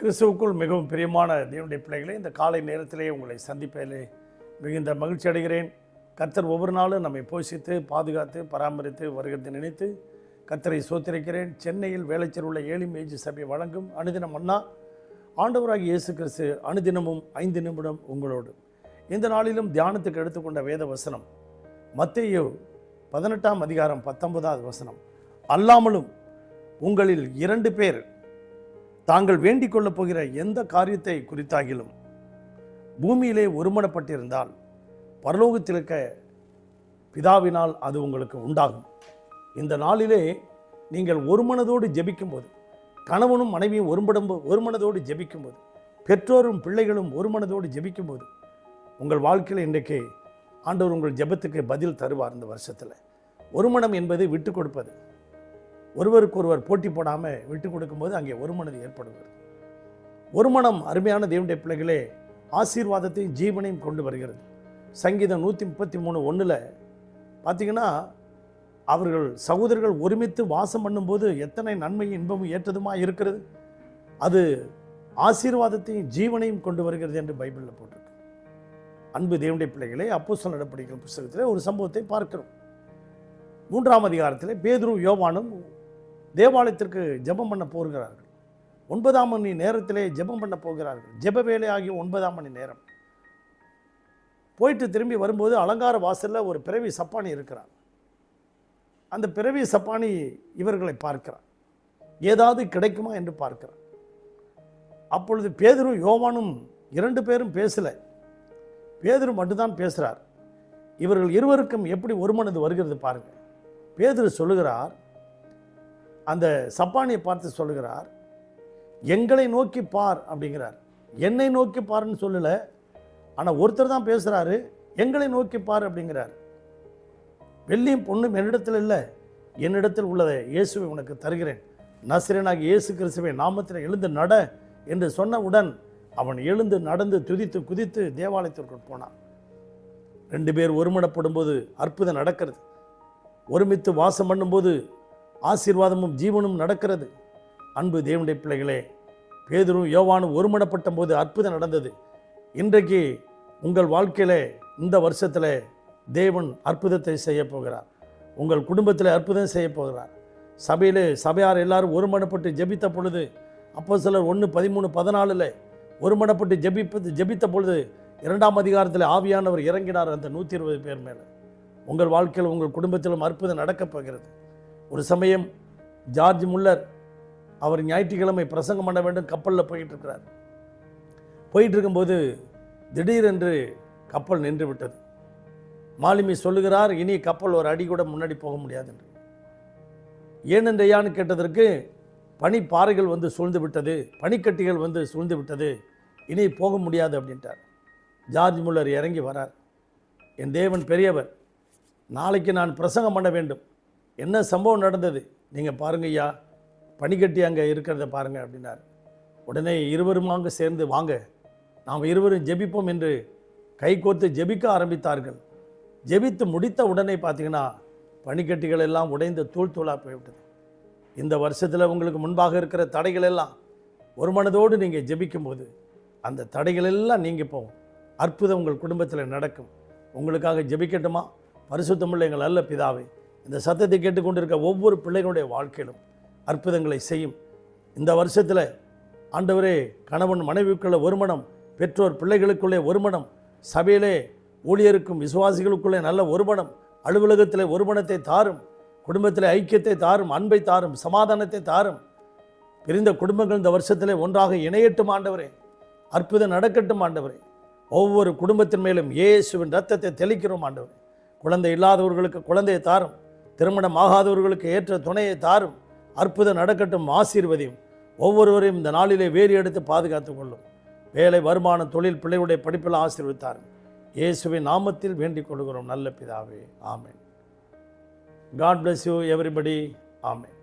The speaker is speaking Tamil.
கிறிஸ்துவுக்குள் மிகவும் பிரியமான தேவனுடைய பிள்ளைகளை இந்த காலை நேரத்திலே உங்களை சந்திப்பதிலே மிகுந்த மகிழ்ச்சி அடைகிறேன். கர்த்தர் ஒவ்வொரு நாளும் நம்மை போஷித்து பாதுகாத்து பராமரித்து வருகிறதை நினைத்து கர்த்தரை சோத்திருக்கிறேன். சென்னையில் வேலைச்சல் உள்ள ஏழி மேஜி சபை வழங்கும் அனுதினம் அண்ணா ஆண்டவராகி இயேசு கிறிஸ்து அனுதினமும் ஐந்து நிமிடம் உங்களோடு. இந்த நாளிலும் தியானத்துக்கு எடுத்துக்கொண்ட வேத வசனம் மத்தேயு பதினெட்டாம் அதிகாரம் பத்தொன்பதாவது வசனம் அல்லாமலும் உங்களில் இரண்டு பேர் தாங்கள் வேண்டிக் கொள்ளப் போகிற எந்த காரியத்தை குறித்தாகிலும் பூமியிலே ஒருமனப்பட்டிருந்தால் பரலோகத்தில் இருக்க பிதாவினால் அது உங்களுக்கு உண்டாகும். இந்த நாளிலே நீங்கள் ஒரு மனதோடு ஜெபிக்கும்போது கணவனும் மனைவியும் ஒருபடம் ஒரு மனதோடு ஜெபிக்கும்போது பெற்றோரும் பிள்ளைகளும் ஒரு மனதோடு ஜெபிக்கும்போது உங்கள் வாழ்க்கையில் இன்றைக்கு ஆண்டவர் உங்கள் ஜெபத்துக்கு பதில் தருவார் இந்த வருஷத்தில். ஒருமனம் என்பது விட்டு கொடுப்பது. ஒருவருக்கொருவர் போட்டி போடாமல் விட்டு கொடுக்கும்போது அங்கே ஒரு மனது ஏற்படுகிறது ஒரு மனம் அருமையான தேவனுடைய பிள்ளைகளே ஆசீர்வாதத்தையும் ஜீவனையும் கொண்டு வருகிறது. சங்கீதம் நூற்றி முப்பத்தி மூணு ஒன்றில் பார்த்தீங்கன்னா அவர்கள் சகோதரர்கள் ஒருமித்து வாசம் பண்ணும்போது எத்தனை நன்மையும் இன்பமும் ஏற்றதுமா இருக்கிறது. அது ஆசீர்வாதத்தையும் ஜீவனையும் கொண்டு வருகிறது என்று பைபிளில் போட்டிருக்கு. அன்பு தேவனுடைய பிள்ளைகளே அப்போ நடப்படுகிற புஸ்தகத்தில் ஒரு சம்பவத்தை பார்க்கிறோம். மூன்றாம் அதிகாரத்தில் பேதுரும் யோவானும் தேவாலயத்திற்கு ஜெபம் பண்ண போகிறார்கள். ஒன்பதாம் மணி நேரத்திலே ஜெபம் பண்ண போகிறார்கள். ஜெப வேலை ஆகிய ஒன்பதாம் மணி நேரம். போயிட்டு திரும்பி வரும்போது அலங்கார வாசலில் ஒரு பிறவி சப்பானி இருக்கிறார். அந்த பிறவி சப்பானி இவர்களை பார்க்கிறார். ஏதாவது கிடைக்குமா என்று பார்க்கிறார். அப்பொழுது பேதரும் யோவானும் இரண்டு பேரும் பேசலை. பேதரும் மட்டும்தான் பேசுகிறார் இவர்கள் இருவருக்கும் எப்படி ஒருமனது வருகிறது பாருங்கள் பேதுரு சொல்லுகிறார் அந்த சப்பானியை பார்த்து சொல்லுகிறார் எங்களை நோக்கி பார் அப்படிங்கிறார். என்னை நோக்கி பாருன்னு சொல்லலை ஆனால் ஒருத்தர் தான் பேசுகிறாரு எங்களை நோக்கி பார் அப்படிங்கிறார். வெள்ளியும் பொண்ணும் என்னிடத்தில் இல்லை என்னிடத்தில் உள்ளதை இயேசுவை உனக்கு தருகிறேன். நசிரனாகி இயேசு கிறிஸ்துவை நாமத்தில் எழுந்து நட என்று சொன்னவுடன் அவன் எழுந்து நடந்து துதித்து குதித்து தேவாலயத்திற்குள் போனான். ரெண்டு பேர் ஒருமனப்படும் போது அற்புதம் நடக்கிறது. ஒருமித்து வாசம் பண்ணும்போது ஆசீர்வாதமும் ஜீவனும் நடக்கிறது. அன்பு தேவனுடைய பிள்ளைகளே பேதுரும் யோவானும் ஒருமனப்பட்ட போது அற்புதம் நடந்தது. இன்றைக்கு உங்கள் வாழ்க்கையிலே இந்த வருஷத்தில் தேவன் அற்புதத்தை செய்ய போகிறார். உங்கள் குடும்பத்தில் அற்புதம் செய்ய போகிறார். சபையில் சபையார் எல்லாரும் ஒருமனப்பட்டு ஜெபித்த பொழுது அப்போ சிலர் ஒன்று பதிமூணு பதினாலில் ஒருமனப்பட்டு ஜெபிப்பது ஜெபித்த பொழுது இரண்டாம் அதிகாரத்தில் ஆவியானவர் இறங்கினார் அந்த நூற்றி இருபது பேர் மேலே. உங்கள் வாழ்க்கையில் உங்கள் குடும்பத்திலும் அற்புதம் நடக்கப் போகிறது. ஒரு சமயம் ஜார்ஜ் முல்லர் அவர் ஞாயிற்றுக்கிழமை பிரசங்கம் பண்ண வேண்டும் கப்பலில் போயிட்டுருக்கிறார். போயிட்டுருக்கும்போது போயிட்டு இருக்கும்போது திடீரென்று கப்பல் நின்று விட்டது மாலுமி சொல்லுகிறார் இனி கப்பல் ஒரு அடி கூட முன்னாடி போக முடியாது என்று. ஏனென்றையான்னு கேட்டதற்கு பனிப்பாறைகள் வந்து சூழ்ந்து விட்டது பனிக்கட்டிகள் வந்து சூழ்ந்து விட்டது இனி போக முடியாது அப்படின்ட்டார். ஜார்ஜ் முல்லர் இறங்கி வரார். என் தேவன் பெரியவர் நாளைக்கு நான் பிரசங்கம் பண்ண வேண்டும். என்ன சம்பவம் நடந்தது? நீங்கள் பாருங்க ஐயா. பனிக்கட்டி அங்கே இருக்கிறத பாருங்க அப்படின்னார். உடனே இருவரும் அங்கே சேர்ந்து வாங்க. நாம் இருவரும் ஜெபிப்போம் என்று கை கோர்த்து ஜெபிக்க ஆரம்பித்தார்கள். ஜெபித்து முடித்த உடனே பார்த்தீங்கன்னா பனிக்கட்டிகள் எல்லாம் உடைந்து தூள் தூளாக போய்விட்டது. இந்த வருஷத்தில் உங்களுக்கு முன்பாக இருக்கிற தடைகள் எல்லாம் ஒரு மனதோடு நீங்கள் ஜெபிக்கும்போது அந்த தடைகள் எல்லாம் நீங்கி போகும். அற்புதம் உங்கள் குடும்பத்தில் நடக்கும். உங்களுக்காக ஜெபிக்கட்டுமா? பரிசுத்தமுள்ள எங்கள் அல்ல பிதாவை இந்த சத்தத்தை கேட்டுக்கொண்டிருக்க ஒவ்வொரு பிள்ளைகளுடைய வாழ்க்கையிலும் அற்புதங்களை செய்யும். இந்த வருஷத்தில் ஆண்டவரே கணவன் மனைவிக்குள்ள ஒருமனம் பெற்றோர் பிள்ளைகளுக்குள்ளே ஒருமனம் சபையிலே ஊழியருக்கும் விசுவாசிகளுக்குள்ளே நல்ல ஒரு மனம் அலுவலகத்தில் ஒரு மனத்தை தாரும் குடும்பத்தில் ஐக்கியத்தை தாரும் அன்பை தாரும் சமாதானத்தை தாரும். பிரிந்த குடும்பங்கள் இந்த வருஷத்திலே ஒன்றாக இணையட்டும் ஆண்டவரே அற்புதம் நடக்கட்டும் ஆண்டவரே. ஒவ்வொரு குடும்பத்தின் மேலும் இயேசுவின் ரத்தத்தை தெளிக்கிறோம் ஆண்டவரே. குழந்தை இல்லாதவர்களுக்கு குழந்தையை தாரும் திருமணம் ஆகாதவர்களுக்கு ஏற்ற துணையை தாரும் அற்புதம் நடக்கட்டும் ஆசீர்வதியும். ஒவ்வொருவரையும் இந்த நாளிலே வேறு எடுத்து பாதுகாத்து கொள்ளும். வேலை வருமானம் தொழில் பிள்ளைகளுடைய படிப்பில் ஆசீர்வித்தாரும் இயேசுவின் நாமத்தில் வேண்டிக் கொள்கிறோம் நல்ல பிதாவே. Amen. God bless you everybody amen.